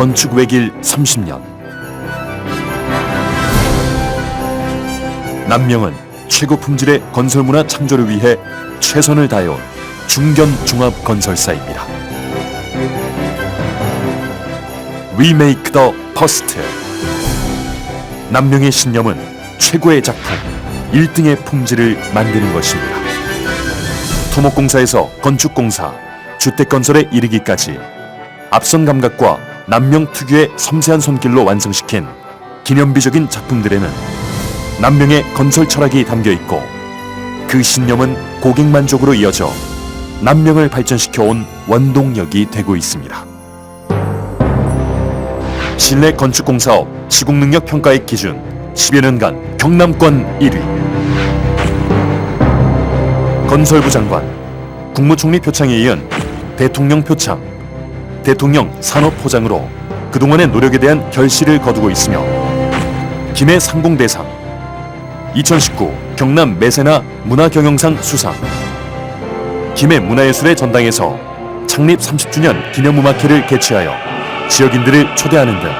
건축 외길 30년. 남명은 최고 품질의 건설 문화 창조를 위해 최선을 다해온 중견 종합 건설사입니다. We make the first. 남명의 신념은 최고의 작품, 1등의 품질을 만드는 것입니다. 토목공사에서 건축공사, 주택건설에 이르기까지 앞선 감각과 남명 특유의 섬세한 손길로 완성시킨 기념비적인 작품들에는 남명의 건설 철학이 담겨 있고 그 신념은 고객 만족으로 이어져 남명을 발전시켜 온 원동력이 되고 있습니다. 실내 건축공사업 시공능력 평가의 기준 10여 년간 경남권 1위 건설부 장관 국무총리 표창에 이은 대통령 표창 대통령 산업포장으로 그동안의 노력에 대한 결실을 거두고 있으며 김해 상공대상 2019 경남 매세나 문화경영상 수상 김해 문화예술의 전당에서 창립 30주년 기념음악회를 개최하여 지역인들을 초대하는 등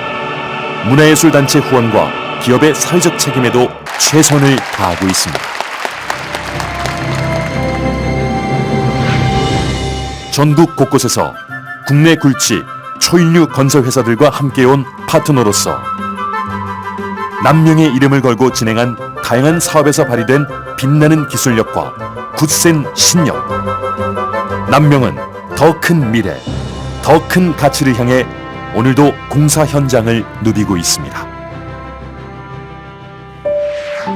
문화예술단체 후원과 기업의 사회적 책임에도 최선을 다하고 있습니다. 전국 곳곳에서 국내 굴지 초인류 건설 회사들과 함께온 파트너로서 남명의 이름을 걸고 진행한 다양한 사업에서 발휘된 빛나는 기술력과 굳센 신념. 남명은 더 큰 미래, 더 큰 가치를 향해 오늘도 공사 현장을 누비고 있습니다.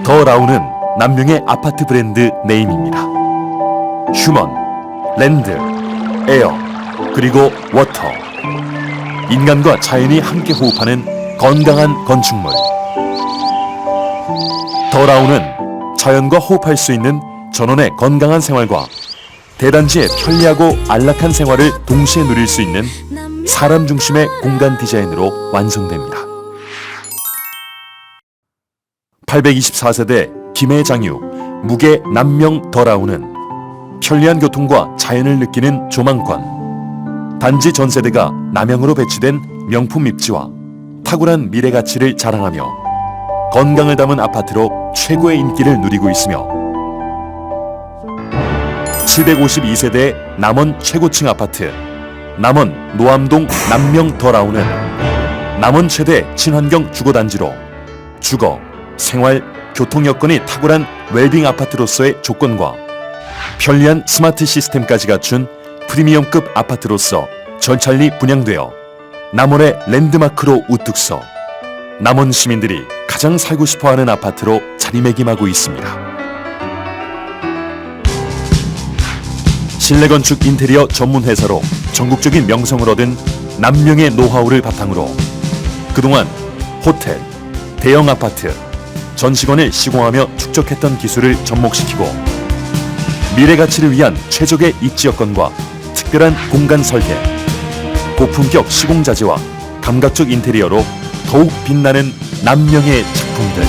더 라운은 남명의 아파트 브랜드 네임입니다. 휴먼, 랜드, 에어, 그리고 워터. 인간과 자연이 함께 호흡하는 건강한 건축물. 더라운은 자연과 호흡할 수 있는 전원의 건강한 생활과 대단지의 편리하고 안락한 생활을 동시에 누릴 수 있는 사람 중심의 공간 디자인으로 완성됩니다. 824세대 김해장유 무게 남명 더라운은 편리한 교통과 자연을 느끼는 조망권 단지 전 세대가 남양으로 배치된 명품 입지와 탁월한 미래 가치를 자랑하며 건강을 담은 아파트로 최고의 인기를 누리고 있으며 752세대 남원 최고층 아파트 남원 노암동 남명 더라운은 남원 최대 친환경 주거단지로 주거, 생활, 교통 여건이 탁월한 웰빙 아파트로서의 조건과 편리한 스마트 시스템까지 갖춘 프리미엄급 아파트로서 전찰리 분양되어 남원의 랜드마크로 우뚝 서 남원 시민들이 가장 살고 싶어하는 아파트로 자리매김하고 있습니다. 실내 건축 인테리어 전문 회사로 전국적인 명성을 얻은 남명의 노하우를 바탕으로 그동안 호텔, 대형 아파트, 전시관을 시공하며 축적했던 기술을 접목시키고 미래 가치를 위한 최적의 입지 여건과 특별한 공간 설계, 고품격 시공 자재와 감각적 인테리어로 더욱 빛나는 남명의 작품들.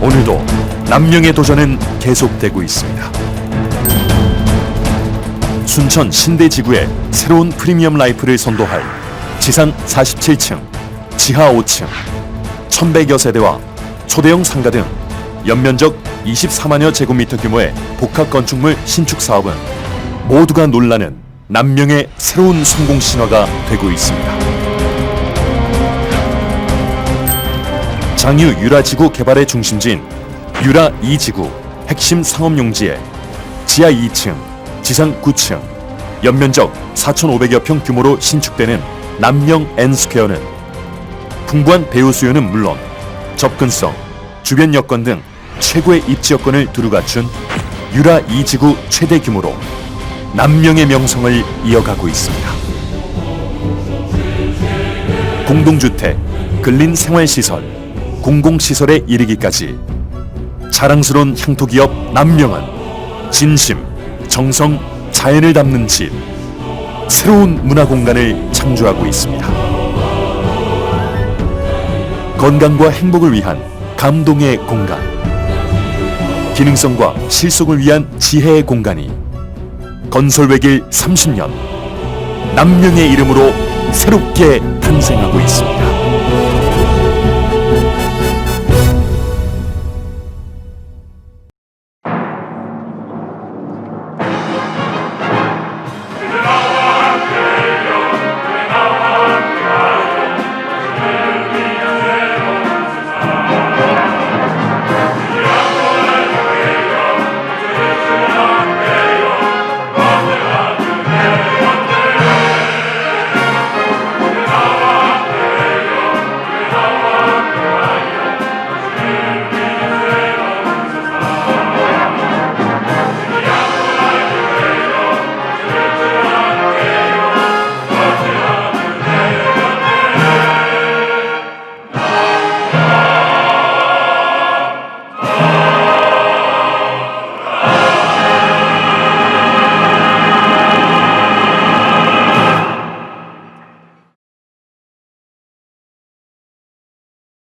오늘도 남명의 도전은 계속되고 있습니다. 순천 신대지구에 새로운 프리미엄 라이프를 선도할 지상 47층, 지하 5층, 1100여 세대와 초대형 상가 등 연면적 24만여 제곱미터 규모의 복합 건축물 신축 사업은 모두가 놀라는 남명의 새로운 성공 신화가 되고 있습니다. 장유 유라지구 개발의 중심지인 유라 2지구 핵심 상업용지에 지하 2층, 지상 9층, 연면적 4,500여 평 규모로 신축되는 남명 N스퀘어는 풍부한 배우 수요는 물론 접근성, 주변 여건 등 최고의 입지 여건을 두루 갖춘 유라 2지구 최대 규모로 남명의 명성을 이어가고 있습니다. 공동주택, 근린 생활시설, 공공시설에 이르기까지 자랑스러운 향토기업 남명은 진심, 정성, 자연을 담는 집, 새로운 문화 공간을 창조하고 있습니다. 건강과 행복을 위한 감동의 공간, 기능성과 실속을 위한 지혜의 공간이 건설 외길 30년 남명의 이름으로 새롭게 탄생하고 있습니다.